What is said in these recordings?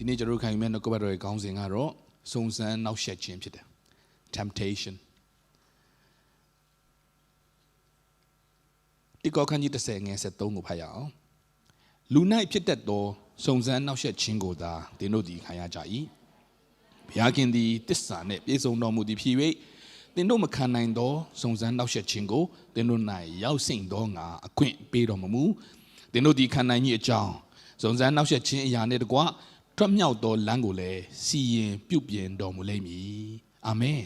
ဒီနေ့ကျွန်တော်တို့ခံယူမဲ့နှုတ်ကပတ်တော်ရဲ့ခေါင်းစဉ်ကတော့စုံစမ်းနောက်ဆက်ခြင်းဖြစ်တယ် temptation တိကောခန်းကြီး30ငယ်73ကိုဖတ်ရအောင်လူ၌ဖြစ်တတ်သောစုံစမ်းနောက်ဆက်ခြင်းကိုသာသင်တို့သည်ခံရကြ၏ဘုရားခင်သည်တစ္ဆာနှင့်ပြည့်စုံတော်မူသည်ဖြစ်၍သင်တို့မခံနိုင်သောစုံစမ်းနောက်ဆက်ခြင်းကိုသင်တို့၌ရောက်စိမ့်သောငါအခွင့်ပေးတော်မမူသင်တို့သည်ခံနိုင်မည်အကြောင်းစုံစမ်းနောက်ဆက်ခြင်းအရာနှင့်တကွ ထွက်မြောက်သောလမ်းကိုလည်းစီရင်ပြုပြင်တော်မူလိမ့်မည်အာမင်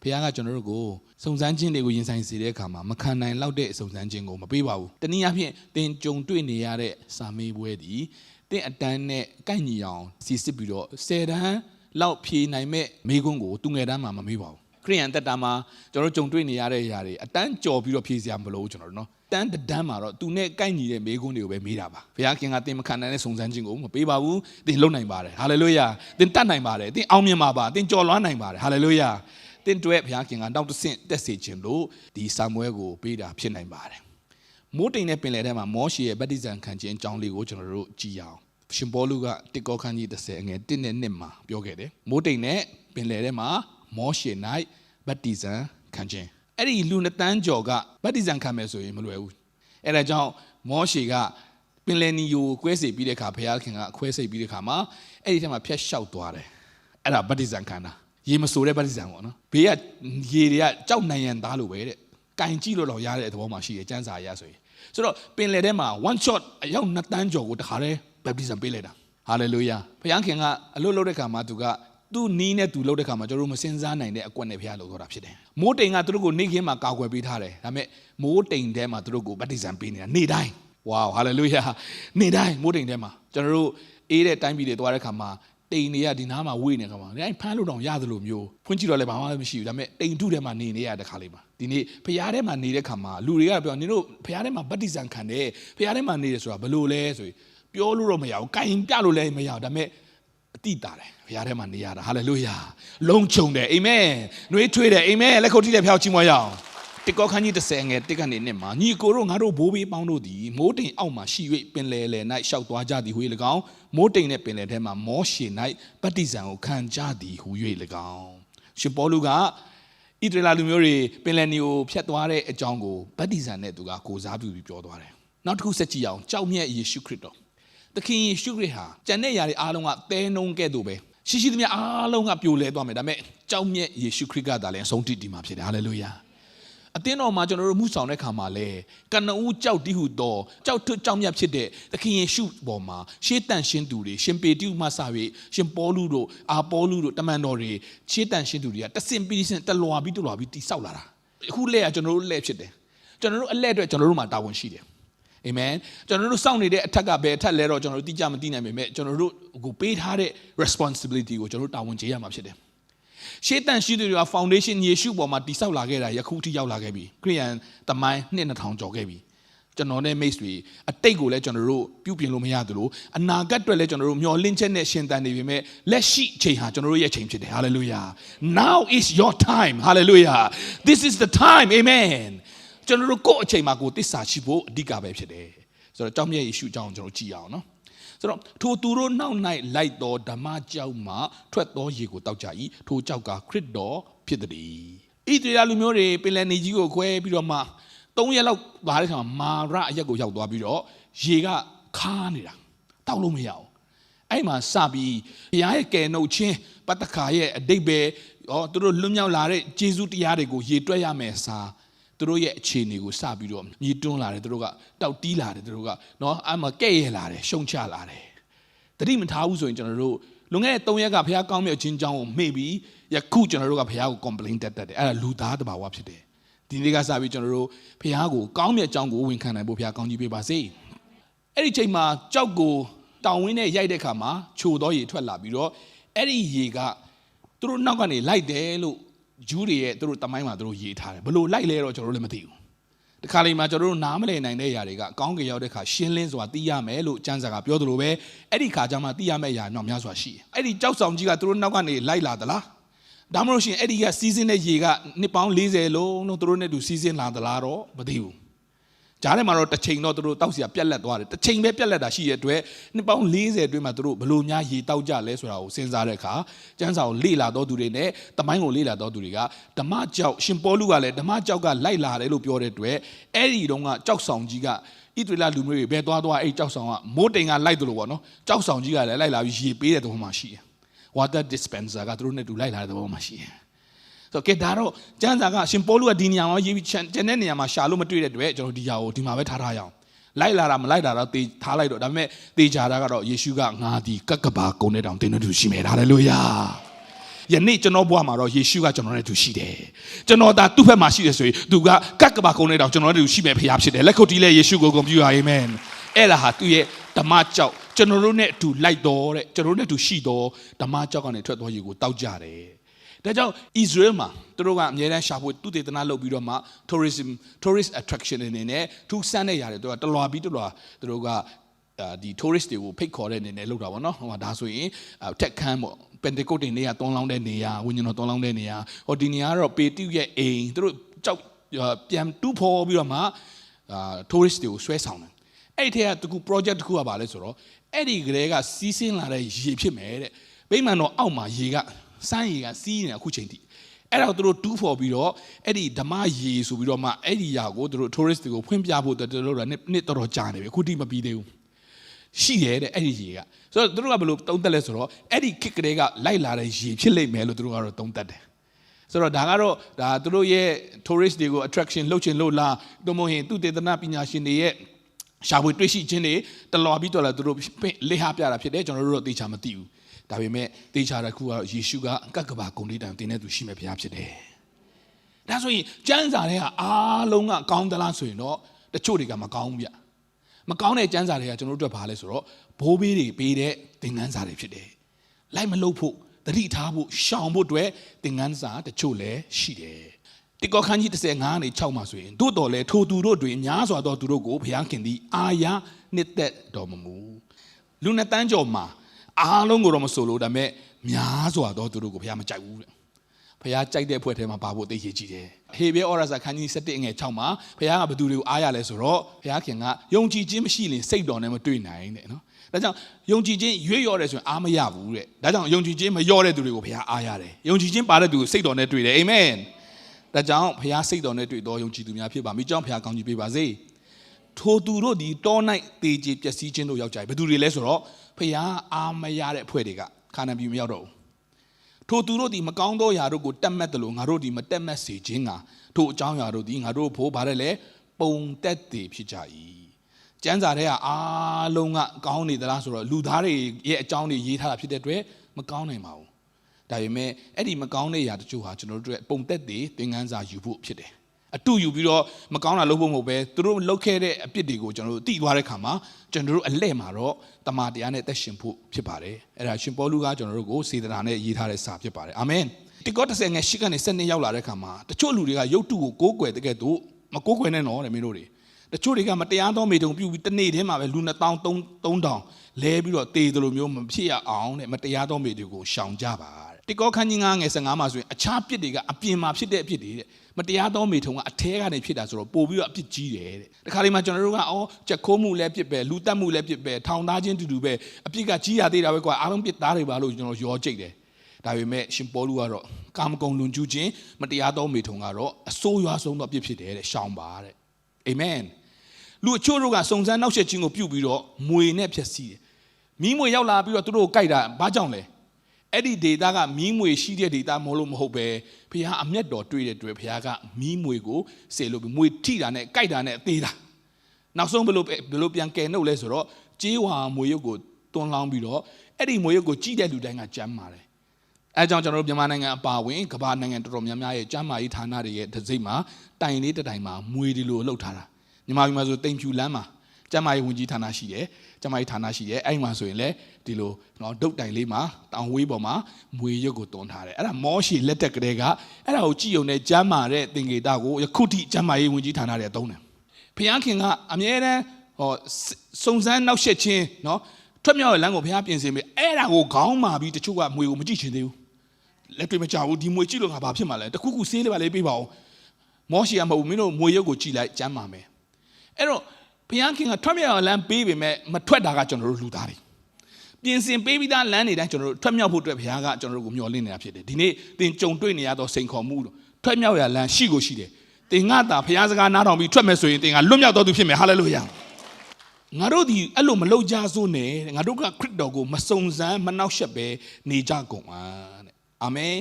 ဖခင်ကကျွန်တော်တို့ကိုစုံစမ်းခြင်းတွေကိုရင်ဆိုင်စေတဲ့အခါမှာမခံနိုင်လောက်တဲ့စုံစမ်းခြင်းကိုမပေးပါဘူးတနည်းအားဖြင့်သင်ကြုံတွေ့နေရတဲ့စာမေးပွဲသည်သင်အတန်းနဲ့ကိုက်ညီအောင်စီစစ်ပြီးတော့၁၀တန်းလောက်ဖြေနိုင်မဲ့မိကွန်းကိုသူငယ်တန်းမှာမမေးပါဘူး ခရိယန်တက်တာမှာကျွန်တော်ကြုံတွေ့နေရတဲ့အရာတွေအတန်းကြော်ပြီးတော့ဖြေစရာမလိုဘူးကျွန်တော်တို့နော်တန်းတန်းမှာတော့သူနဲ့ကိုက်ညီတဲ့မိကွန်းတွေကိုပဲမေးတာပါဘုရားခင်ကသင်မခံနိုင်တဲ့စုံစမ်းခြင်းကိုမပေးပါဘူးသင်လုံနိုင်ပါတယ်ဟာလေလုယာသင်တတ်နိုင်ပါတယ်သင်အောင်မြင်ပါပါသင်ကြော်လွှမ်းနိုင်ပါတယ်ဟာလေလုယာသင်တွေ့ဘုရားခင်ကနောက်တစ်ဆင့်တက်စေခြင်းလို့ဒီစာမွဲကိုပေးတာဖြစ်နိုင်ပါတယ်မိုးတိမ်တဲ့ပင်လယ်ထဲမှာမောရှေရဲ့ဗတ္တိဇံခံခြင်းအကြောင်းလေးကိုကျွန်တော်တို့ကြည့်ရအောင်ရှင်ပေါလုကတစ်ကောခန်းကြီး30အငယ်1နဲ့2မှာပြောခဲ့တယ်မိုးတိမ်နဲ့ပင်လယ်ထဲမှာ မောရှေ၌ဗတ္တိဇံခံခြင်းအဲ့ဒီလူနှစ်တန်းကျော်ကဗတ္တိဇံခံမယ်ဆိုရင်မလွယ်ဘူးအဲ့ဒါကြောင့်မောရှေကပင်လယ်နီယိုကွဲစေပြီးတဲ့အခါဘုရားခင်ကအခွဲစိတ်ပြီးတဲ့အခါမှာအဲ့ဒီထဲမှာဖျက်လျှောက်သွားတယ်အဲ့ဒါဗတ္တိဇံခံတာရေမဆိုးတဲ့ဗတ္တိဇံပေါ့နော်ဘေးကရေတွေကကြောက်နိုင်ရန်သားလို့ပဲတဲ့ကင်ကြည့်လို့တော့ရတဲ့သဘောမှရှိတယ်ကျန်းစာရဆိုရင်ဆိုတော့ပင်လယ်ထဲမှာ one shot အယောက်နှစ်တန်းကျော်ကိုတခါတည်းဗတ္တိဇံပေးလိုက်တာဟာလေလုယာဘုရားခင်ကအလုပ်လုပ်တဲ့ခါမှာသူက သူနီးနဲ့သူလုပ်တဲ့ခါမှာကျွန်တော်တို့မစင်စားနိုင်တဲ့အကွက်နဲ့ဘုရားလုပ်တော့တာဖြစ်တယ်။မိုးတိမ်ကသူတို့ကိုနေခင်းမှာကာကွယ်ပေးထားတယ်။ဒါပေမဲ့မိုးတိမ်ထဲမှာသူတို့ကိုဗတ္တိဇံပေးနေတာနေတိုင်းဝါဟာလေလုယာနေတိုင်းမိုးတိမ်ထဲမှာကျွန်တော်တို့အေးတဲ့တိုင်းပြည်တွေသွားတဲ့ခါမှာတိမ်တွေကဒီနားမှာဝေ့နေခါမှာအဲဖမ်းလို့တောင်ရတယ်လို့မျိုးဖွင့်ကြည့်တော့လည်းဘာမှမရှိဘူးဒါပေမဲ့တိမ်ထုထဲမှာနေနေရတဲ့ခါလေးမှာဒီနေ့ဖရားထဲမှာနေတဲ့ခါမှာလူတွေကပြောနင်တို့ဖရားထဲမှာဗတ္တိဇံခံတယ်ဖရားထဲမှာနေတယ်ဆိုတာဘယ်လိုလဲဆိုရင်ပြောလို့တော့မရဘူးကင်ပြလို့လည်းမရဘူးဒါပေမဲ့အ တိတာတယ်ဘုရားထဲမှာနေရတာဟာလေလုယာလုံးချုံတယ်အာမင်နှွေးထွေးတယ်အာမင်လက်ခုပ်တီးတဲ့ဖျောက်ချီးမွမ်းရအောင်တစ်ကောခန်းကြီး30ငယ်တစ်ကနေနှစ်မှာညီကိုတို့ငါတို့ဘိုးဘေးပေါင်းတို့သည်မိုးတိမ်အောက်မှာရှိ၍ပင်လယ်လယ်၌ရှောက်သွားကြသည်ဟူ၍၎င်းမိုးတိမ်နဲ့ပင်လယ်ထဲမှာမောရှေ၌ပတ္တိဇံကိုခံကြသည်ဟူ၍၎င်းရှင်ပေါလုကဣသရေလလူမျိုးတွေပင်လယ်နီကိုဖျက်သွားတဲ့အကြောင်းကိုဗတ္တိဇံနဲ့သူကကိုစားပြုပြီးပြောသွားတယ်နောက်တစ်ခုဆက်ကြည့်အောင်ကြောက်မြတ်ယေရှုခရစ်တော် သခင်ယေရှုခရစ်ဟာကျန်တဲ့ຢာတွေအားလုံးကတဲနှုံးကဲ့သို့ပဲရှိရှိသမျှအားလုံးကပြိုလဲသွားမယ်ဒါပေမဲ့ကြောက်မြတ်ယေရှုခရစ်ကသာလည်းအဆုံးထိတည်မှာဖြစ်တယ်ဟာလေလုယာအသင်းတော်မှာကျွန်တော်တို့မှုဆောင်တဲ့ခါမှာလဲကနဦးကြောက်တိဟုသောကြောက်ထွတ်ကြောက်မြတ်ဖြစ်တဲ့သခင်ယေရှုပေါ်မှာရှေးတန်ရှင်းသူတွေရှင်ပေတုမှစ၍ရှင်ပေါလုတို့အာပေါလုတို့တမန်တော်တွေရှေးတန်ရှင်းသူတွေကတဆင်ပြီးတဆင်တလွာပြီးတလွာပြီးတိဆောက်လာတာအခုလဲကကျွန်တော်တို့လဲဖြစ်တယ်ကျွန်တော်တို့အလဲအတွက်ကျွန်တော်တို့မှာတာဝန်ရှိတယ် အာမင်ကျွန်တော်တို့စောင့်နေတဲ့အထက်ကဘယ်အထက်လဲတော့ကျွန်တော်တို့တိကျမသိနိုင်ပေမဲ့ကျွန်တော်တို့ကိုပေးထားတဲ့ responsibility ကိုကျွန်တော်တို့တာဝန်ကျေးရမှာဖြစ်တယ်ရှေးတန်ရှိသူတွေက foundation ယေရှုပေါ်မှာတိဆောက်လာခဲ့တာယခုထိရောက်လာခဲ့ပြီခရိယန်တမိုင်းနှစ်2000ကျော်ခဲ့ပြီကျွန်တော်နဲ့ mates တွေအတိတ်ကိုလည်းကျွန်တော်တို့ပြုပြင်လို့မရသလိုအနာဂတ်အတွက်လည်းကျွန်တော်တို့မျှော်လင့်ချက်နဲ့ရှင်သန်နေပြီမဲ့လက်ရှိအချိန်ဟာကျွန်တော်တို့ရဲ့အချိန်ဖြစ်တယ် hallelujah now is your time hallelujah this is the time amen ကျွန်တော်တို့ကိုယ့်အချိန်မှာကိုယ်တစ္ဆာရှိဖို့အဓိကပဲဖြစ်တယ်ဆိုတော့ကြောင့်မြတ်ယေရှုအကြောင်းကျွန်တော်ကြည့်အောင်နော်ဆိုတော့ထိုသူတို့နောက်၌လိုက်သောဓမ္မကြောက်မှထွက်သောရေကိုတောက်ကြ၏ထိုကြောက်ကခရစ်တော်ဖြစ်သည်ဣသရေလလူမျိုးတွေပင်လယ်နေကြီးကိုခွဲပြီးတော့မှ၃ရက်လောက်ပါတဲ့ခါမှာမာရအရက်ကိုရောက်သွားပြီးတော့ရေကခါနေတာတောက်လို့မရအောင်အဲ့မှာစပြီးဘုရားရဲ့ကယ်နှုတ်ခြင်းပတ္တခါရဲ့အတိတ်ပဲဟောသူတို့လွတ်မြောက်လာတဲ့ဂျေဇုတရားတွေကိုရေတွက်ရမယ်စာ သူတို့ရဲ့အခြေအနေကိုစပြီးတော့မြည်တွန်းလာတယ်သူတို့ကတောက်တီးလာတယ်သူတို့ကနော်အမှကဲ့ရဲ့လာတယ်ရှုံချလာတယ်တတိမထားဘူးဆိုရင်ကျွန်တော်တို့လွန်ခဲ့တဲ့၃ရက်ကဘုရားကောင်းမြတ်ခြင်းကြောင်းကိုမေ့ပြီးယခုကျွန်တော်တို့ကဘုရားကို complain တက်တက်တယ်အဲ့ဒါလူသားတဘာဝဖြစ်တယ်ဒီနေ့ကစပြီးကျွန်တော်တို့ဘုရားကိုကောင်းမြတ်ကြောင်းကိုဝန်ခံနိုင်ဖို့ဘုရားကောင်းကြီးပေးပါစေအဲ့ဒီချိန်မှာကြောက်ကိုတောင်ဝင်းနဲ့ရိုက်တဲ့ခါမှာချိုသောရေထွက်လာပြီးတော့အဲ့ဒီရေကသူတို့နောက်ကနေလိုက်တယ်လို့ ဂျူးတွေရဲ့သူတို့တမိုင်းမှာသူတို့ရေးထားတယ်ဘလို့လိုက်လဲတော့ကျွန်တော်တို့လည်းမသိဘူးတခါလေမှာကျွန်တော်တို့နားမလည်နိုင်တဲ့ຢာတွေကကောင်းကင်ရောက်တဲ့ခါရှင်းလင်းစွာသိရမယ်လို့ကျမ်းစာကပြောသလိုပဲအဲ့ဒီခါကျမှသိရမယ့်ຢာတော့များစွာရှိတယ်အဲ့ဒီကြောက်ဆောင်ကြီးကသူတို့နောက်ကနေလိုက်လာသလားဒါမှမဟုတ်ရှင်အဲ့ဒီကစီးစင်းတဲ့ရေကနှစ်ပေါင်း40လုံးလုံးသူတို့နဲ့တူစီးစင်းလာသလားတော့မသိဘူး ဂျားထဲမှာတော့တစ်ချိန်တော့သူတို့တောက်စီကပြက်လက်သွားတယ်တစ်ချိန်ပဲပြက်လက်တာရှိရတဲ့အတွက်နှစ်ပေါင်း40အတွင်းမှာသူတို့ဘလို့များရေတောက်ကြလဲဆိုတာကိုစဉ်းစားတဲ့အခါကျမ်းစာကိုလေ့လာတော်သူတွေနဲ့တမိုင်းကိုလေ့လာတော်သူတွေကဓမ္မကြောက်ရှင်ပေါလုကလည်းဓမ္မကြောက်ကလိုက်လာတယ်လို့ပြောတဲ့အတွက်အဲ့ဒီတုန်းကကြောက်ဆောင်ကြီးကဣသရေလလူမျိုးတွေဘယ်သွားသွားအဲ့ကြောက်ဆောင်ကမိုးတိမ်ကလိုက်တယ်လို့ပေါ့နော်ကြောက်ဆောင်ကြီးကလည်းလိုက်လာပြီးရေပေးတဲ့သဘောမှရှိတယ် water dispenser ကသူတို့နဲ့တူလိုက်လာတဲ့သဘောမှရှိတယ် ဆိုတော့ကဲဒါတော့ကျမ်းစာကရှင်ပေါလုကဒီနေရာမှာရေးပြီးကျန်တဲ့နေရာမှာရှာလို့မတွေ့တဲ့အတွက်ကျွန်တော်ဒီဟာကိုဒီမှာပဲထားထားရအောင်လိုက်လာတာမလိုက်တာတော့တေထားလိုက်တော့ဒါပေမဲ့တေချာတာကတော့ယေရှုကငါဒီကက်ကဘာကုန်းတဲ့တောင်တင်းတဲ့သူရှိမယ်ဟာလေလုယာယနေ့ကျွန်တော်ဘဝမှာတော့ယေရှုကကျွန်တော်နဲ့တူရှိတယ်ကျွန်တော်ဒါသူ့ဘက်မှာရှိတယ်ဆိုရင်သူကကက်ကဘာကုန်းတဲ့တောင်ကျွန်တော်နဲ့တူရှိမယ်ဖရားဖြစ်တယ်လက်ခုပ်တီးလဲယေရှုကိုဂုဏ်ပြုအာမင်အဲ့ဒါဟာသူ့ရဲ့ဓမ္မကြောက်ကျွန်တော်တို့နဲ့အတူလိုက်တော်တဲ့ကျွန်တော်တို့နဲ့အတူရှိတော်ဓမ္မကြောက်ကနေထွက်သွားရေကိုတောက်ကြတယ် ဒါကြောင့် Israel မှာသူတို့ကအများတန်းရှာဖွေသူတေသနာလုပ်ပြီးတော့မှ tourism tourist attraction အနေနဲ့ထူးဆန်းတဲ့ຢာတွေသူကတလွာပြီးတလွာသူတို့ကအာဒီ tourist တွေကိုဖိတ်ခေါ်တဲ့အနေနဲ့လုပ်တာပေါ့နော်ဟိုဒါဆိုရင်တက်ခန်းပေါ့ပန်တေကုတ်တင်နေရတွန်းလောင်းတဲ့နေရာဝิญဉ်တော်တွန်းလောင်းတဲ့နေရာဟောဒီနေရာကတော့ပေတိရဲ့အိမ်သူတို့ကြောက်ပြန်တူးဖော်ပြီးတော့မှအာ tourist တွေကိုဆွဲဆောင်တယ်အဲ့ဒီထက်ကတကူ project တခုကပါလဲဆိုတော့အဲ့ဒီကလေးကစီးဆင်းလာတဲ့ရေဖြစ်မယ်တဲ့ဗိမာန်တော်အောက်မှာရေက စမ်းရေကစီးနေတာအခုချိန်ထိအဲ့တော့သူတို့တူးဖော်ပြီးတော့အဲ့ဒီဓမ္မရေဆိုပြီးတော့မှအဲ့ဒီຢာကိုသူတို့ tourist တွေကိုဖွင့်ပြဖို့တော်တော်နှစ်နှစ်တော်တော်ကြာနေပြီအခုထိမပြီးသေးဘူးရှိရဲတဲ့အဲ့ဒီရေကဆိုတော့သူတို့ကဘယ်လိုတုံးတက်လဲဆိုတော့အဲ့ဒီခစ်ကလေးကလိုက်လာတဲ့ရေဖြစ်လိမ့်မယ်လို့သူတို့ကတော့တုံးတက်တယ်ဆိုတော့ဒါကတော့ဒါသူတို့ရဲ့ tourist တွေကို attraction လုပ်ချင်လို့လားတို့မဟုတ်ရင်သူတေသနာပညာရှင်တွေရဲ့ရှာဖွေတွေ့ရှိခြင်းတွေတလော်ပြီးတော့လည်းသူတို့လေဟာပြတာဖြစ်တယ်ကျွန်တော်တို့တော့သိချာမသိဘူး ဒါပေမဲ့သိချာတဲ့ခုကတော့ယေရှုကကက်ကဘာဂုံလေးတန်တင်းတဲ့သူရှိမဲ့ဘုရားဖြစ်တယ်ဒါဆိုရင်ကျမ်းစာတွေကအားလုံးကကောင်းသလားဆိုရင်တော့တချို့တွေကမကောင်းဘူးဗျမကောင်းတဲ့ကျမ်းစာတွေကကျွန်တော်တို့အတွက်ဘာလဲဆိုတော့ဘိုးဘေးတွေပေးတဲ့သင်ခန်းစာတွေဖြစ်တယ်လိုက်မလုပ်ဖို့တတိထားဖို့ရှောင်ဖို့အတွက်သင်ခန်းစာတချို့လည်းရှိတယ်တိကောခန်းကြီး35နဲ့6မှာဆိုရင်တို့တော်လဲထိုသူတို့တွင်များစွာသောသူတို့ကိုဘုရားခင်သည်အာရနှစ်သက်တော်မမူလူနှစ်တန်းကျော်မှာ အားလုံးကိုတော့မဆိုလို့ဒါပေမဲ့များစွာသောသူတို့ကိုဘုရားမကြိုက်ဘူးတဲ့ဘုရားကြိုက်တဲ့ဖွဲ့ထဲမှာပါဖို့သိရကြည့်တယ်ဟေဘဲဩရစာခန်းကြီး7ငယ်6မှာဘုရားကဘသူတွေကိုအားရလဲဆိုတော့ဘုရားခင်ကယုံကြည်ခြင်းမရှိရင်စိတ်တော်နဲ့မတွေ့နိုင်တဲ့နော်ဒါကြောင့်ယုံကြည်ခြင်းရွေ့ရော့တယ်ဆိုရင်အားမရဘူးတဲ့ဒါကြောင့်ယုံကြည်ခြင်းမလျော့တဲ့သူတွေကိုဘုရားအားရတယ်ယုံကြည်ခြင်းပါတဲ့သူကိုစိတ်တော်နဲ့တွေ့တယ်အာမင်ဒါကြောင့်ဘုရားစိတ်တော်နဲ့တွေ့တော်ယုံကြည်သူများဖြစ်ပါမိကြောင့်ဘုရားကောင်းချီးပေးပါစေထိုသူတို့ဒီတော၌တေကြည်ပျက်စီးခြင်းတို့ရောက်ကြတယ်ဘယ်သူတွေလဲဆိုတော့ ဖျားအားမရတဲ့အဖွဲ့တွေကခါနန်ပြည်မရောက်တော့ဘူးထိုသူတို့သည်မကောင်းသောယာတို့ကိုတတ်မှတ်တယ်လို့ငါတို့သည်မတတ်မှတ်စေခြင်းကထိုအကြောင်းယာတို့သည်ငါတို့ဘိုးဘာတယ်လဲပုံတက်တည်ဖြစ်ကြ၏ကျမ်းစာထဲကအားလုံးကကောင်းနေသလားဆိုတော့လူသားတွေရဲ့အကြောင်းတွေရေးထားတာဖြစ်တဲ့အတွက်မကောင်းနိုင်ပါဘူးဒါပေမဲ့အဲ့ဒီမကောင်းတဲ့ယာတချို့ဟာကျွန်တော်တို့အတွက်ပုံတက်တည်သင်ခန်းစာယူဖို့ဖြစ်တယ် အတူယူပြီးတော့မကောင်းတာလုပ်ဖို့မဟုတ်ပဲသူတို့လုပ်ခဲ့တဲ့အပြစ်တွေကိုကျွန်တော်တို့သိသွားတဲ့ခါမှာကျွန်တော်တို့အလဲ့မှာတော့တမန်တရားနဲ့တက်ရှင်ဖို့ဖြစ်ပါတယ်အဲ့ဒါရှင်ပေါလုကကျွန်တော်တို့ကိုစေတနာနဲ့ရေးထားတဲ့စာဖြစ်ပါတယ်အာမင်ဒီကော30ငယ်ရှိကနေ7ရောက်လာတဲ့ခါမှာတချို့လူတွေကရုပ်တုကိုကိုးကွယ်တဲ့ကဲ့သို့မကိုးကွယ်နဲ့နော်တဲ့မင်းတို့တွေတချို့တွေကမတရားသောမိတုံပြုပြီးတနေ့တည်းမှာပဲလူ2000 3000လဲပြီးတော့တေတယ်လို့မျိုးမဖြစ်ရအောင်တဲ့မတရားသောမိတွေကိုရှောင်ကြပါ တိကောခန်းကြီး9ငယ်15မှာဆိုရင်အခြားပြစ်တွေကအပြင်မှာဖြစ်တဲ့အဖြစ်တွေတဲ့မတရားသောမိထုံကအထဲကနေဖြစ်တာဆိုတော့ပို့ပြီးတော့အပြစ်ကြီးတယ်တဲ့ဒီခါလေးမှာကျွန်တော်တို့ကအော်ချက်ခိုးမှုလည်းပြစ်ပဲလူတက်မှုလည်းပြစ်ပဲထောင်သားချင်းတူတူပဲအပြစ်ကကြီးရသေးတာပဲကွာအားလုံးပြစ်သားတွေပါလို့ကျွန်တော်ရောကြိတ်တယ်ဒါပေမဲ့ရှင်ပေါလုကတော့ကာမဂုဏ်လွန်ကျူးခြင်းမတရားသောမိထုံကတော့အဆိုးရွားဆုံးသောအပြစ်ဖြစ်တယ်တဲ့ရှောင်ပါတဲ့အာမင်လူအချို့တို့ကစုံစမ်းနောက်ဆက်ခြင်းကိုပြုတ်ပြီးတော့မွေနဲ့ဖြစ်စီတယ်မိမွေရောက်လာပြီးတော့သူတို့ကိုကြိုက်တာဘာကြောင့်လဲ အဲ့ဒီဒေတာကမီးမွေရှိတဲ့ဒေတာမဟုတ်လို့မဟုတ်ပဲဘုရားအမျက်တော်တွေ့တဲ့တွေ့ဘုရားကမီးမွေကိုစေလို့မွေထိတာနဲ့ကြိုက်တာနဲ့အသေးတာနောက်ဆုံးဘယ်လိုဘယ်လိုပြန်ကယ်နှုတ်လဲဆိုတော့ကြေးဝါမွေရုပ်ကိုတွန်းလောင်းပြီးတော့အဲ့ဒီမွေရုပ်ကိုကြီးတဲ့လူတိုင်းကကြမ်းပါတယ်အဲကြောင့်ကျွန်တော်တို့မြန်မာနိုင်ငံအပါအဝင်ကမ္ဘာနိုင်ငံတော်တော်များများရဲ့ကျမ်းမာရေးဌာနတွေရဲ့ဒစိမ့်မှာတိုင်လေးတစ်တိုင်မှာမွေဒီလိုလှုပ်ထားတာမြန်မာပြည်မှာဆိုတိမ်ဖြူလမ်းမှာ ကျမ်းမာရေးဝန်ကြီးဌာနရှိတယ်ကျမ်းမာရေးဌာနရှိတယ်အဲ့မှာဆိုရင်လည်းဒီလိုနော်ဒုတ်တိုင်လေးမှာတောင်ဝေးပေါ်မှာမွေရုပ်ကိုတွန်းထားတယ်အဲ့ဒါမောရှိလက်တက်ကလေးကအဲ့ဒါကိုကြည့်ုံနဲ့ကျမ်းမာတဲ့သင်္ကေတကိုယခုထိကျမ်းမာရေးဝန်ကြီးဌာနတွေသုံးတယ်ဘုရားခင်ကအမြဲတမ်းဟောစုံစမ်းနောက်ဆက်ခြင်းနော်ထွက်မြောက်ရဲ့လမ်းကိုဘုရားပြင်ဆင်ပြီးအဲ့ဒါကိုခေါင်းမာပြီးတချို့ကမွေကိုမကြည့်ချင်သေးဘူးလက်တွေ့မကြဘူးဒီမွေကြည့်လို့ငါဘာဖြစ်မှာလဲတခုခုဆေးလေးပါလေးပေးပါဦးမောရှိကမဟုတ်ဘူးမင်းတို့မွေရုပ်ကိုကြည့်လိုက်ကျမ်းမာမယ်အဲ့တော့ ဘုရားခင်ကထွက်မြောက်အောင်လမ်းပေးပေမဲ့မထွက်တာကကျွန်တော်တို့လူသားတွေပြင်ဆင်ပေးပြီးသားလမ်းတွေတိုင်းကျွန်တော်တို့ထွက်မြောက်ဖို့အတွက်ဘုရားကကျွန်တော်တို့ကိုမျှော်လင့်နေတာဖြစ်တယ်ဒီနေ့သင်ကြုံတွေ့နေရသောစိန်ခေါ်မှုတို့ထွက်မြောက်ရလမ်းရှိကိုရှိတယ်သင်ငါသာဘုရားစကားနားထောင်ပြီးထွက်မယ်ဆိုရင်သင်ကလွတ်မြောက်တော်သူဖြစ်မယ်ဟာလေလုယာငါတို့ဒီအဲ့လိုမလုပ်ကြစို့နဲ့ငါတို့ကခရစ်တော်ကိုမစုံစမ်းမနှောက်ယှက်ပဲနေကြကုန်ပါတဲ့အာမင်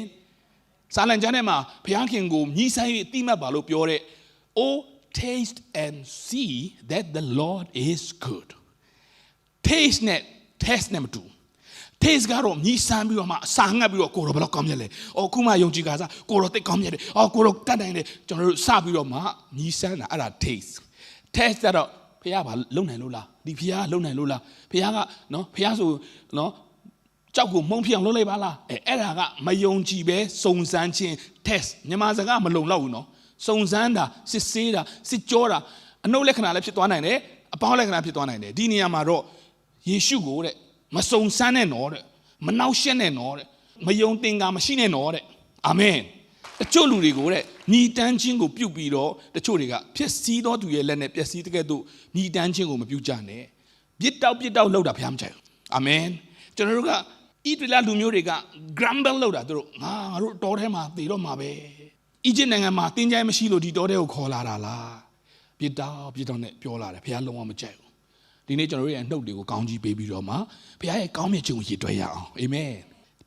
စာလံကျမ်းထဲမှာဘုရားခင်ကိုမြည်ဆိုင်၍အတိမတ်ပါလို့ပြောတဲ့ Oh taste and see that the Lord is good taste နဲ့ test နဲ့မတူ taste ကတော့မြည်ဆန်းပြီးတော့မှအစာငတ်ပြီးတော့ကိုယ်တော်ဘယ်တော့ကောင်းမြတ်လဲ။အော်ခုမှယုံကြည်ကစားကိုယ်တော်သိကောင်းမြတ်တယ်။အော်ကိုယ်တော်တတ်နိုင်တယ်ကျွန်တော်တို့စပြီးတော့မှမြည်ဆန်းတာအဲ့ဒါ taste test ကတော့ဖះကလုံနိုင်လို့လားဒီဖះကလုံနိုင်လို့လားဖះကနော်ဖះဆိုနော်ကြောက်ကိုမုံဖြစ်အောင်လုပ်လိုက်ပါလားအဲအဲ့ဒါကမယုံကြည်ပဲစုံစမ်းခြင်း test မြန်မာစကားမလုံလောက်ဘူးနော် စုံစမ်းတာစစ်ဆေးတာစစ်ကြောတာအနုလက္ခဏာလည်းဖြစ်သွားနိုင်တယ်အပေါင်းလက္ခဏာဖြစ်သွားနိုင်တယ်ဒီနေရာမှာတော့ယေရှုကိုတဲ့မစုံစမ်းနဲ့နော်တဲ့မနှောက်ယှက်နဲ့နော်တဲ့မယုံတင်ကမရှိနဲ့နော်တဲ့အာမင်တချို့လူတွေကိုတဲ့ညီတန်းချင်းကိုပြုတ်ပြီးတော့တချို့တွေကဖြစ်စည်းသောသူရဲ့လက်နဲ့ပျက်စီးတဲ့ကဲ့သို့ညီတန်းချင်းကိုမပြုတ်ကြနဲ့ပြစ်တောက်ပြစ်တောက်လောက်တာဖျားမချင်ဘူးအာမင်ကျွန်တော်တို့ကဣသရေလလူမျိုးတွေက grumble လောက်တာသူတို့ငါငါတို့တောထဲမှာတည်တော့မှာပဲ အီဂျစ်နိုင်ငံမှာတင်းကြိုင်းမရှိလို့ဒီတောထဲကိုခေါ်လာတာလားပြစ်တောက်ပြစ်တောက်နဲ့ပြောလာတယ်ဖျားလုံးဝမကြိုက်ဘူးဒီနေ့ကျွန်တော်တို့ရဲ့နှုတ်တွေကိုကောင်းကြီးပေးပြီးတော့မှဘုရားရဲ့ကောင်းမြတ်ခြင်းကိုရည်တွဲရအောင်အာမင်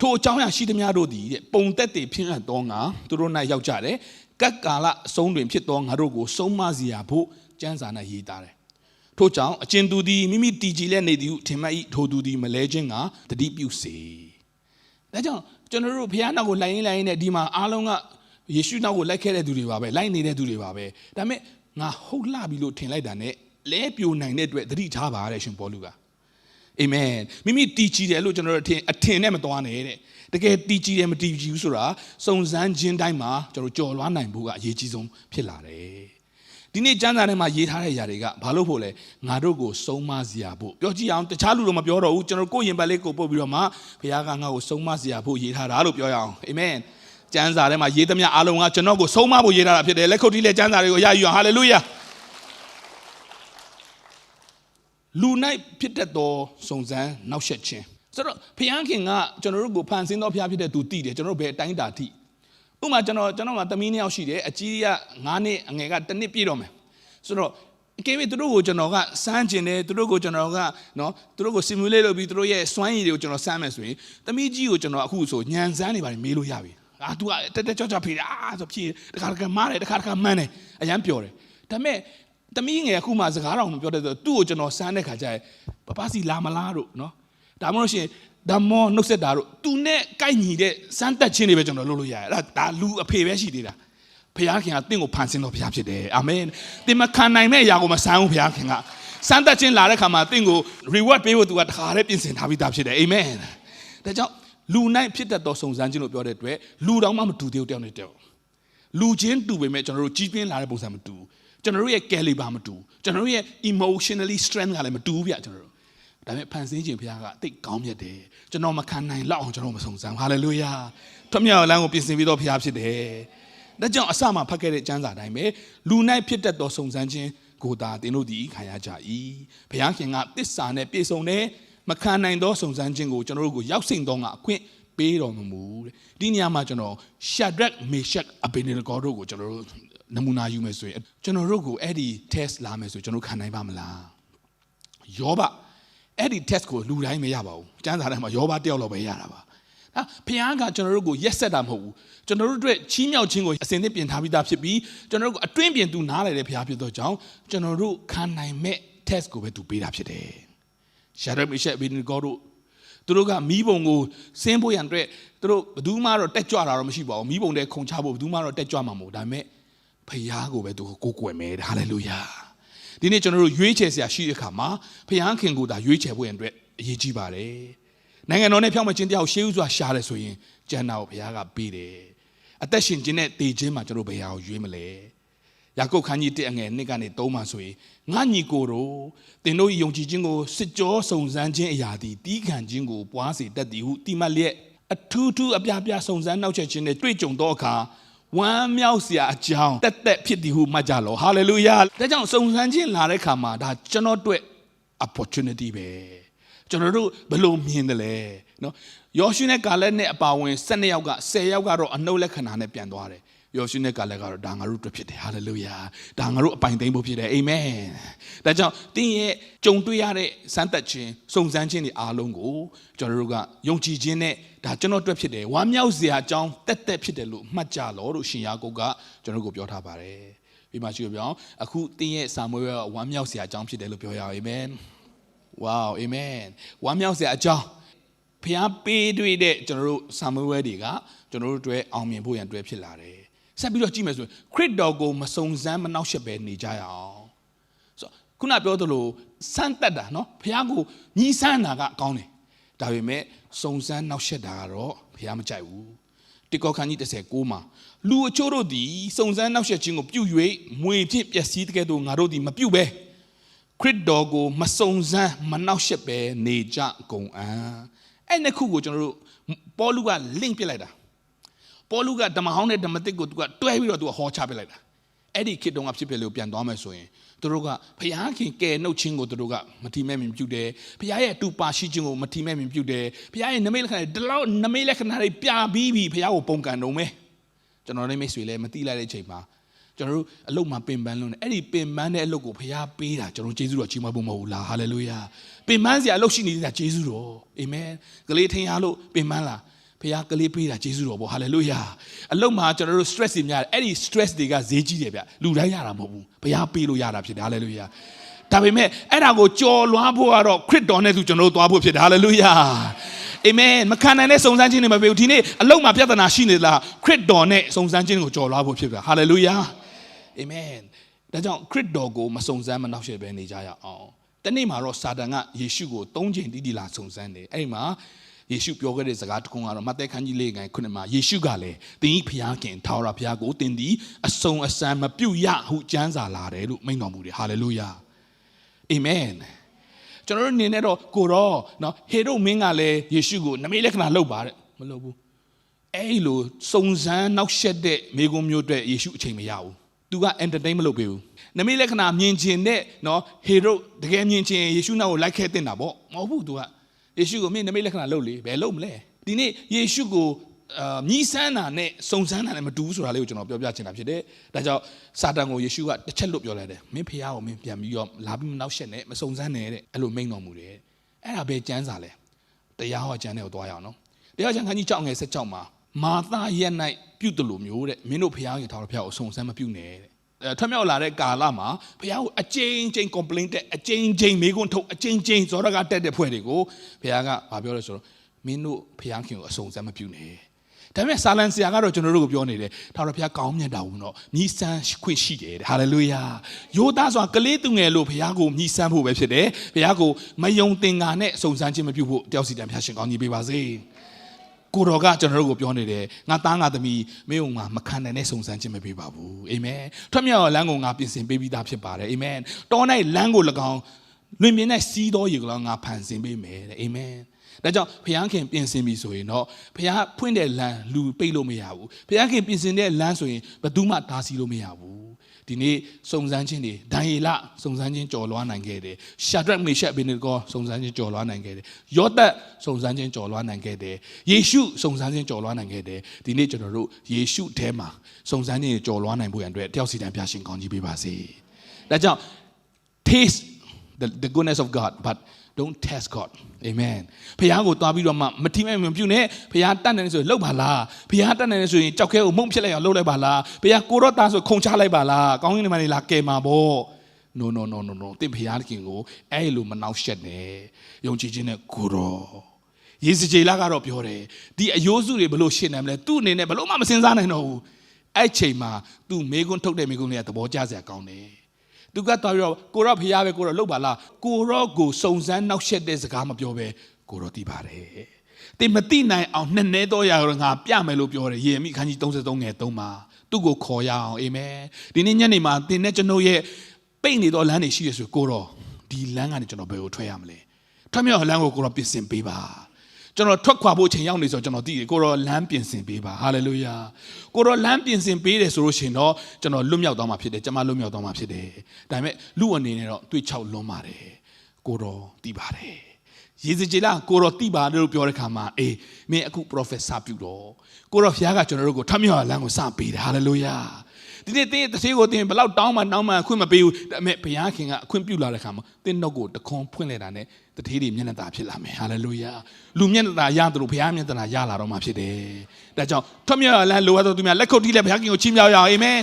ထိုအကြောင်းအရာရှိသမျှတို့သည်တဲ့ပုံသက်တည်ဖြစ်အပ်သောငါသူတို့၌ရောက်ကြတယ်ကတ်ကာလအဆုံးတွင်ဖြစ်သောငါတို့ကိုဆုံးမစီရာဖို့ကျမ်းစာ၌ရေးသားတယ်ထို့ကြောင့်အကျဉ်သူသည်မိမိတည်ကြည်လက်နေသည်ဟုထင်မှတ်၏ထိုသူသည်မလဲခြင်းကတတိပြုစေဒါကြောင့်ကျွန်တော်တို့ဘုရားနောက်ကိုလိုက်ရင်းလိုက်ရင်းနဲ့ဒီမှာအားလုံးက ယေရှုနောက်ကိုလိုက်ခဲ့တဲ့သူတွေပါပဲလိုက်နေတဲ့သူတွေပါပဲဒါပေမဲ့ငါဟုတ်လှပြီလို့ထင်လိုက်တာ ਨੇ လဲပြိုနိုင်တဲ့အတွက်သတိထားပါတဲ့ရှင်ပေါလုကအာမင်မိမိတည်ကြည်တယ်လို့ကျွန်တော်တို့အထင်အထင်နဲ့မသွားနဲ့တဲ့တကယ်တည်ကြည်တယ်မတည်ကြည်ဘူးဆိုတာစုံစမ်းခြင်းတိုင်းမှာကျွန်တော်ကြော်လွှားနိုင်ဖို့ကအရေးကြီးဆုံးဖြစ်လာတယ်ဒီနေ့ကျမ်းစာထဲမှာရေးထားတဲ့အရာတွေကဘာလို့ဖို့လဲငါတို့ကိုစုံမစရာဖို့ပြောကြည့်အောင်တခြားလူတော့မပြောတော့ဘူးကျွန်တော်ကိုယ့်ရင်ပတ်လေးကိုပုတ်ပြီးတော့မှဘုရားကငါ့ကိုစုံမစရာဖို့ရေးထားတာလို့ပြောရအောင်အာမင် ကျမ်းစာထဲမှာရေးသမျှအားလုံးကကျွန်တော်ကိုစုံမဖို့ရေးထားတာဖြစ်တယ်လက်ခုပ်တီးလက်ကျမ်းစာတွေကိုရယူအောင်ဟာလေလုယာလူ၌ဖြစ်တတ်သောစုံစမ်းနောက်ဆက်ခြင်းဆိုတော့ဖျားခင်ကကျွန်တော်တို့ကိုဖန်ဆင်းသောဖျားဖြစ်တဲ့သူတည်တယ်ကျွန်တော်တို့ဘယ်အတိုင်းတာထိဥပမာကျွန်တော်ကျွန်တော်ကတမီးနှစ်ယောက်ရှိတယ်အကြီးက9နှစ်အငယ်က1နှစ်ပြည့်တော့မယ်ဆိုတော့အကယ်၍သူတို့ကိုကျွန်တော်ကစမ်းကျင်တယ်သူတို့ကိုကျွန်တော်ကနော်သူတို့ကို simulate လုပ်ပြီးသူတို့ရဲ့စွမ်းရည်တွေကိုကျွန်တော်စမ်းမယ်ဆိုရင်တမီးကြီးကိုကျွန်တော်အခုဆိုညံစမ်းနေပါတယ်မေးလို့ရပြီ အာ तू ကတက်တက်ကြွကြွဖြေတယ်အာဆိုဖြေတခါတခါမားတယ်တခါတခါမှန်းတယ်အရန်ပျော်တယ်ဒါပေမဲ့တမီးငယ်အခုမှစကားတော်မပြောတဲ့ဆိုသူ့ကိုကျွန်တော်စမ်းတဲ့ခါကျရင်ပပစီလာမလားတို့နော်ဒါမှမဟုတ်ရှင်ဒါမောနှုတ်ဆက်တာတို့သူနဲ့ကိုက်ညီတဲ့စမ်းတက်ခြင်းတွေပဲကျွန်တော်လုပ်လို့ရတယ်အဲ့ဒါဒါလူအဖေပဲရှိသေးတာဖခင်ခင်ကတင့်ကိုဖန်ဆင်းတော်ဖခင်ဖြစ်တယ်အာမင်တင်မခံနိုင်မဲ့အရာကိုမဆန်းဘူးဖခင်ခင်ကစမ်းတက်ခြင်းလာတဲ့ခါမှာတင့်ကို reward ပေးဖို့သူကတခါတည်းပြင်ဆင်ထားပြီးသားဖြစ်တယ်အာမင်ဒါကြောင့် လူနိုင်ဖြစ်တတ်သောစုံစမ်းခြင်းလို့ပြောတဲ့အတွက်လူတောင်မှမတူသေးဘူးတယောက်နဲ့တယောက်လူချင်းတူပေမဲ့ကျွန်တော်တို့ကြီးပြင်းလာတဲ့ပုံစံမတူဘူးကျွန်တော်တို့ရဲ့ caliber မတူကျွန်တော်တို့ရဲ့ emotionally strength ကလည်းမတူဘူးဗျကျွန်တော်တို့ဒါပေမဲ့ဖန်ဆင်းခြင်းဘုရားကတိတ်ကောင်းမြတ်တယ်ကျွန်တော်မခံနိုင်လောက်အောင်ကျွန်တော်မဆုံးစမ်းဟာလေလုယာထွတ်မြောက်လမ်းကိုပြင်ဆင်ပြီးတော့ဘုရားဖြစ်တယ်ဒါကြောင့်အစမှဖတ်ခဲ့တဲ့ကျမ်းစာတိုင်းပဲလူ၌ဖြစ်တတ်သောစုံစမ်းခြင်းကိုသာသင်တို့ဒီခံရကြ၏ဘုရားခင်ကတစ္ဆာနဲ့ပြည့်စုံတဲ့ မခံနိုင်သောစုံစမ်းခြင်းကိုကျွန်တော်တို့ကိုရောက်စိန်သောငါအခွင့်ပေးတော်မမူတဲ့ဒီနေရာမှာကျွန်တော် Shadrach Meshach Abednego တို့ကိုကျွန်တော်တို့နမူနာယူမယ်ဆိုရင်ကျွန်တော်တို့ကိုအဲ့ဒီ test လာမယ်ဆိုကျွန်တော်ခံနိုင်ပါမလားယောဘအဲ့ဒီ test ကိုလူတိုင်းမရပါဘူးကျမ်းစာထဲမှာယောဘတယောက်လောက်ပဲရတာပါဟာဖခင်ကကျွန်တော်တို့ကိုရက်ဆက်တာမဟုတ်ဘူးကျွန်တော်တို့အတွက်ချီးမြှောက်ခြင်းကိုအစဉ်သစ်ပြင်ထားပြီးသားဖြစ်ပြီးကျွန်တော်တို့ကိုအတွင်းပြင်သူနားလေတဲ့ဖခင်ဖြစ်သောကြောင့်ကျွန်တော်တို့ခံနိုင်မဲ့ test ကိုပဲသူပေးတာဖြစ်တယ် ရှာရမရှက်ဘီနီဂိုတို့သူတို့ကမီးပုံကိုစင်းဖို့ရန်အတွက်သူတို့ဘယ်သူမှတော့တက်ကြွတာတော့မရှိပါဘူးမီးပုံတဲ့ခုံချဖို့ဘယ်သူမှတော့တက်ကြွမှာမဟုတ်ဒါပေမဲ့ဖခင်ကိုပဲသူကိုကိုွယ်မယ်ဟာလေလုယာဒီနေ့ကျွန်တော်တို့ရွေးချယ်စရာရှိတဲ့အခါမှာဖခင်ခင်ကိုသာရွေးချယ်ဖို့ရန်အတွက်အရေးကြီးပါတယ်နိုင်ငံတော်နဲ့ဖြောင့်မခြင်းတရားကိုရှေးဥစွာရှားတယ်ဆိုရင်ကျန်တာကိုဘုရားကပေးတယ်အသက်ရှင်ခြင်းနဲ့တည်ခြင်းမှာကျွန်တော်ဘယ်ဟာကိုရွေးမလဲ ယာကုပ်ခန်းကြီး1အငယ်2ကနေ3မှာဆိုရင်ငါညီကိုတို့သင်တို့ယုံကြည်ခြင်းကိုစစ်ကြောစုံစမ်းခြင်းအရာသည်တီးခံခြင်းကိုပွားစေတတ်သည်ဟုတိမတ်လျက်အထူးထူးအပြားပြားစုံစမ်းနှောက်ချက်ခြင်းနဲ့တွေ့ကြုံသောအခါဝဝမ်းမြောက်စရာအကြောင်းတက်တက်ဖြစ်သည်ဟုမှတ်ကြလောဟာလေလုယာဒါကြောင့်စုံစမ်းခြင်းလာတဲ့ခါမှာဒါကျွန်တော်တို့ opportunity ပဲကျွန်တော်တို့ဘယ်လိုမြင်တယ်လဲနော်ယောရှုနဲ့ကာလက်နဲ့အပါဝင်12ယောက်က10ယောက်ကတော့အနှုတ်လက္ခဏာနဲ့ပြန်သွားတယ် ယောရှုနဲ့ကာလက်ကတော့ဒါငါတို့အတွက်ဖြစ်တယ်ဟာလေလုယာဒါငါတို့အပိုင်သိမ်းဖို့ဖြစ်တယ်အာမင်ဒါကြောင့်တင်းရဲ့ကြုံတွေ့ရတဲ့စမ်းသက်ခြင်းစုံစမ်းခြင်းတွေအားလုံးကိုကျွန်တော်တို့ကယုံကြည်ခြင်းနဲ့ဒါကျွန်တော်အတွက်ဖြစ်တယ်ဝမ်းမြောက်စရာအကြောင်းတက်တက်ဖြစ်တယ်လို့မှတ်ကြလောလို့ရှင်ယာကုတ်ကကျွန်တော်တို့ကိုပြောထားပါတယ်ပြီးမှရှိပြောအောင်အခုတင်းရဲ့စာမွေးကဝမ်းမြောက်စရာအကြောင်းဖြစ်တယ်လို့ပြောရအောင်အာမင်ဝေါအာမင်ဝမ်းမြောက်စရာအကြောင်းဖျားပေးတွေ့တဲ့ကျွန်တော်တို့စာမွေးတွေကကျွန်တော်တို့အတွက်အောင်မြင်ဖို့ရန်အတွက်ဖြစ်လာတယ် ဆက်ပြီးတော့ကြည့်မယ်ဆိုရင်ခရစ်တော်ကိုမစုံစမ်းမနှောက်ယှက်ပဲနေကြရအောင်ဆိုတော့ခုနပြောသလိုစမ်းတက်တာနော်ဖျားကိုညီးဆန်းတာကကောင်းတယ်ဒါပေမဲ့စုံစမ်းနှောက်ယှက်တာကတော့ဖျားမကြိုက်ဘူးတိကောခန်းကြီး39မှာလူအချို့တို့သည်စုံစမ်းနှောက်ယှက်ခြင်းကိုပြု၍မွေဖြင့်ပျက်စီးတဲ့ကဲ့သို့ငါတို့သည်မပြုဘဲခရစ်တော်ကိုမစုံစမ်းမနှောက်ယှက်ပဲနေကြကုန်အံ့အဲ့နှစ်ခုကိုကျွန်တော်တို့ပေါလုက link ပြလိုက်တာ ပေါလုကဓမ္မဟောင်းနဲ့ဓမ္မသစ်ကိုသူကတွဲပြီးတော့သူကဟောချပစ်လိုက်တာအဲ့ဒီခေတ်တုန်းကဖြစ်ဖြစ်လို့ပြန်သွားမယ်ဆိုရင်သူတို့ကဘုရားခင်ကယ်နှုတ်ခြင်းကိုသူတို့ကမထီမဲ့မြင်ပြုတယ်ဘုရားရဲ့အတူပါရှိခြင်းကိုမထီမဲ့မြင်ပြုတယ်ဘုရားရဲ့နမိတ်လက္ခဏာတွေဒီလောက်နမိတ်လက္ခဏာတွေပြပြီးပြီဘုရားကိုပုံကန်တော့မယ်ကျွန်တော်လည်းမိတ်ဆွေလည်းမတိလိုက်တဲ့အချိန်မှာကျွန်တော်တို့အလုတ်မှာပင်ပန်းလုံးနဲ့အဲ့ဒီပင်ပန်းတဲ့အလုတ်ကိုဘုရားပေးတာကျွန်တော်ကျေးဇူးတော်ကြီးမွားဖို့မဟုတ်ဘူးလားဟာလေလုယာပင်ပန်းစရာအလုတ်ရှိနေတာကျေးဇူးတော်အာမင်ကလေးထင်ရလို့ပင်ပန်းလား ဖခင်ကလေးပေးတာယေရှုတော်ပေါ့ဟာလေလုယာအလုံးမှာကျွန်တော်တို့ stress တွေများတယ်အဲ့ဒီ stress တွေကဈေးကြီးတယ်ဗျလူတိုင်းရတာမဟုတ်ဘူးဘုရားပေးလို့ရတာဖြစ်တယ်ဟာလေလုယာဒါပေမဲ့အဲ့ဒါကိုကြော်လွှားဖို့ကတော့ခရစ်တော်နဲ့သူကျွန်တော်တို့သွားဖို့ဖြစ်တယ်ဟာလေလုယာအာမင်မခံနိုင်တဲ့စုံစမ်းခြင်းတွေမပေးဘူးဒီနေ့အလုံးမှာပြဿနာရှိနေလားခရစ်တော်နဲ့စုံစမ်းခြင်းကိုကြော်လွှားဖို့ဖြစ်တယ်ဟာလေလုယာအာမင်ဒါကြောင့်ခရစ်တော်ကိုမစုံစမ်းမနှောက်ယှက်ပဲနေကြရအောင်တနေ့မှာတော့စာတန်ကယေရှုကို၃ချိန်တိတိလာစုံစမ်းတယ်အဲ့ဒီမှာ ယေရှုပြောခဲ့တဲ့စကားတစ်ခုကတော့မဿဲခန်းကြီးလေးငယ်ခုနှစ်မှာယေရှုကလည်းတင်းဤဖျားခင်ထာဝရဘုရားကိုတင်းဒီအစုံအစံမပြုတ်ရဟုကြမ်းစာလာတယ်လို့မိန့်တော်မူတယ်ဟာလေလုယာအာမင်ကျွန်တော်တို့နေနဲ့တော့ကိုတော့နော်ဟေရုမင်းကလည်းယေရှုကိုနမိတ်လက္ခဏာလုပ်ပါတဲ့မလုပ်ဘူးအဲ့လိုစုံစမ်းနောက်ဆက်တဲ့မိဂုံမျိုးအတွက်ယေရှုအချိန်မရဘူးသူက entertain မလုပ်ပေးဘူးနမိတ်လက္ခဏာမြင်ခြင်းနဲ့နော်ဟေရုတကယ်မြင်ခြင်းယေရှုနောက်ကိုလိုက်ခဲ့တင်တာပေါ့မဟုတ်ဘူးသူက ယေရှုကိုမင်းနမိတ်လက္ခဏာလုပ်လေဘယ်လုပ်မလဲဒီနေ့ယေရှုကိုအာမြည်ဆန်းတာနဲ့စုံစမ်းတာနဲ့မတူဘူးဆိုတာလေးကိုကျွန်တော်ပြောပြချင်တာဖြစ်တယ်။ဒါကြောင့်စာတန်ကိုယေရှုကတစ်ချက်လွတ်ပြောလိုက်တယ်။မင်းဖះကိုမင်းပြန်ပြီးတော့လာပြီးမနောက်ရှက်နဲ့မစုံစမ်းနဲ့တဲ့အဲ့လိုမိန့်တော်မူတယ်။အဲ့ဒါပဲကျမ်းစာလဲ။တရားဟောကျမ်းတဲ့ကိုသွားရအောင်နော်။တရားကျမ်းခန်းကြီးကြောက်ငယ်ဆက်ကြောက်မှာမာသရက်၌ပြုတ်တယ်လို့မျိုးတဲ့မင်းတို့ဖះရင်ထားတော့ဖះကိုစုံစမ်းမပြုတ်နဲ့တဲ့။ ထွက်မြောက်လာတဲ့ကာလမှာဘုရားကိုအကျဉ်းချင်း complaint တဲ့အကျဉ်းချင်းမိကွန်းထုတ်အကျဉ်းချင်းဇောရကတက်တဲ့ဖွဲ့တွေကိုဘုရားကဗာပြောလဲဆိုတော့မင်းတို့ဘုရားခင်ကိုအစုံစမ်းမပြုနဲ့ဒါပေမဲ့ဆာလန်ဆရာကတော့ကျွန်တော်တို့ကိုပြောနေတယ်ထာဝရဘုရားကောင်းမြတ်တာဝန်တော့မြည်ဆန်းခွင့်ရှိတယ်ဟာလေလုယာယောသားဆိုတာကလေးသူငယ်လို့ဘုရားကိုမြည်ဆန်းဖို့ပဲဖြစ်တယ်ဘုရားကိုမယုံသင်္ကာနဲ့စုံစမ်းခြင်းမပြုဖို့တယောက်စီတန်ဘုရားရှင်ကောင်းကြီးပေးပါစေ ကိုတော်ကကျွန်တော်တို့ကိုပြောနေတယ်ငါသားငါသမီးမင်းုံငါမခံနိုင်တဲ့စုံစမ်းခြင်းမပေးပါဘူးအာမင်ထွက်မြောက်လမ်းကိုငါပြင်ဆင်ပေးပြီးသားဖြစ်ပါတယ်အာမင်တော၌လမ်းကို၎င်းလွင်ပြင်၌စီးတော်ရေက၎င်းငါဖန်ဆင်းပေးမယ်တဲ့အာမင်ဒါကြောင့်ဘုရားခင်ပြင်ဆင်ပြီဆိုရင်တော့ဘုရားဖွင့်တဲ့လမ်းလူပိတ်လို့မရဘူးဘုရားခင်ပြင်ဆင်တဲ့လမ်းဆိုရင်ဘယ်သူမှတားဆီးလို့မရဘူး ဒီနေ့စုံစမ်းခြင်းတွေဒံယေလစုံစမ်းခြင်းကြော်လွှားနိုင်ခဲ့တယ်ရှာဒရက်မေရှက်ဘီနေဂေါစုံစမ်းခြင်းကြော်လွှားနိုင်ခဲ့တယ်ယောသတ်စုံစမ်းခြင်းကြော်လွှားနိုင်ခဲ့တယ်ယေရှုစုံစမ်းခြင်းကြော်လွှားနိုင်ခဲ့တယ်ဒီနေ့ကျွန်တော်တို့ယေရှုထဲမှာစုံစမ်းခြင်းကြော်လွှားနိုင်ဖို့ရန်အတွက်တယောက်စီတိုင်းပြရှင်ကောင်းကြီးပေးပါစေဒါကြောင့် taste the the goodness of God but don't test God amen ဖခင်ကိုသွားပြီးတော့မှမထိမဲ့မပြုနဲ့ဖခင်တတ်တယ်ဆိုရင်လှုပ်ပါလားဖခင်တတ်တယ်ဆိုရင်ကြောက်ခဲကိုမုံဖြစ်လိုက်အောင်လှုပ်လိုက်ပါလားဖခင်ကိုတော့တာဆိုခုံချလိုက်ပါလားကောင်းကင်နေမနေလာကယ်မှာပေါ့ no no no no no တင်ဖခင်ခင်ကိုအဲ့လိုမနှောက်ရှက်နဲ့ယုံကြည်ခြင်းနဲ့ကိုတော့ယေစကြည်လာကတော့ပြောတယ်ဒီအယိုးစုတွေဘလို့ရှင်းနိုင်မလဲသူ့အနေနဲ့ဘလို့မှမစင်စားနိုင်တော့ဘူးအဲ့ချိန်မှာသူမေကွန်းထုတ်တဲ့မေကွန်းလေးကသဘောကျစရာကောင်းတယ် သူကတော်ပြီးတော့ကိုရောဖျားပဲကိုရောလှုပ်ပါလားကိုရောကိုစုံစမ်းနှောက်ရှက်တဲ့စကားမပြောပဲကိုရောသိပါတယ်တင်မသိနိုင်အောင်နှစ်နဲတော့ရတော့ငါပြမယ်လို့ပြောတယ်ယေမိခန်းကြီး33ငယ်3မှာသူ့ကိုခေါ်ရအောင်အာမင်ဒီနေ့ညနေမှာတင်တဲ့ကျွန်တော်ရဲ့ပိတ်နေတော့လမ်းတွေရှိရဆိုကိုရောဒီလမ်းကနေကျွန်တော်ဘယ်ကိုထွက်ရမလဲထွက်မြောက်လမ်းကိုကိုရောပြင်ဆင်ပေးပါ ကျွန်တော်ထွက်ခွာဖို့ချိန်ရောက်နေဆိုကျွန်တော်သိတယ်ကိုရောလမ်းပြင်ဆင်ပေးပါဟာလေလုယာကိုရောလမ်းပြင်ဆင်ပေးတယ်ဆိုလို့ရှိရင်တော့ကျွန်တော်လွတ်မြောက်သွားမှာဖြစ်တယ်ကျွန်မလွတ်မြောက်သွားမှာဖြစ်တယ်ဒါပေမဲ့လူအနေနဲ့တော့တွေ့ချောက်လွန်ပါတယ်ကိုရောတည်ပါတယ်ယေဇကျေလကိုရောတိပါတယ်လို့ပြောတဲ့ခါမှာအေးမင်းအခု professor ပြုတော့ကိုရောဖျားကကျွန်တော်တို့ကိုထမြောက်လမ်းကိုစပေးတယ်ဟာလေလုယာ ဒီနေ့တင်းတသေးကိုတင်းဘလောက်တောင်းမှတောင်းမှအခွင့်မပေးဘူးဒါပေမဲ့ဘုရားခင်ကအခွင့်ပြုလာတဲ့ခါမှာတင်းတော့ကိုတခွန်ဖွင့်လိုက်တာနဲ့တထေးတွေမျက်နှာသာဖြစ်လာမယ်ဟာလေလုယာလူမျက်နှာသာရတယ်လို့ဘုရားမျက်နှာသာရလာတော့မှဖြစ်တယ်ဒါကြောင့်ထမြောက်လမ်းလိုအပ်သောသူများလက်ခုပ်တီးလက်ဘုရားခင်ကိုချီးမြှောက်ရအောင်အာမင်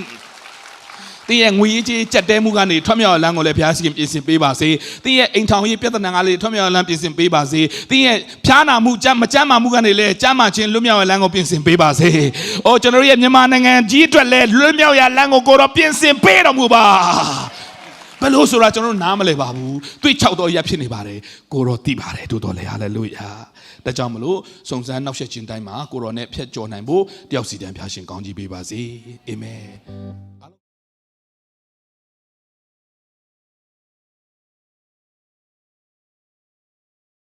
တင်းရဲ့ငွေရေးကြေးကြက်တဲမှုကနေထွက်မြောက်လမ်းကိုလည်းဘုရားရှင်ပြင်ဆင်ပေးပါစေ။တင်းရဲ့အိမ်ထောင်ရေးပြဿနာကလေးထွက်မြောက်လမ်းပြင်ဆင်ပေးပါစေ။တင်းရဲ့ဖြားနာမှုကြမ်းမကြမ်းမာမှုကနေလည်းကြမ်းမာခြင်းလွတ်မြောက်ရလမ်းကိုပြင်ဆင်ပေးပါစေ။အိုကျွန်တော်တို့ရဲ့မြန်မာနိုင်ငံကြီးအတွက်လည်းလွတ်မြောက်ရလမ်းကိုကိုတော့ပြင်ဆင်ပေးတော်မူပါ။ဘယ်လို့ဆိုတာကျွန်တော်တို့နားမလည်ပါဘူး။တွေ့ချောက်တော့ရဖြစ်နေပါတယ်။ကိုတော့သိပါတယ်တို့တော်လေဟာလေလုယာ။ဒါကြောင့်မလို့စုံစမ်းနောက်ဆက်ခြင်းတိုင်းမှာကိုရောနဲ့ဖြတ်ကျော်နိုင်ဖို့တယောက်စီတန်ဖျားရှင်ကောင်းကြီးပေးပါစေ။အာမင်။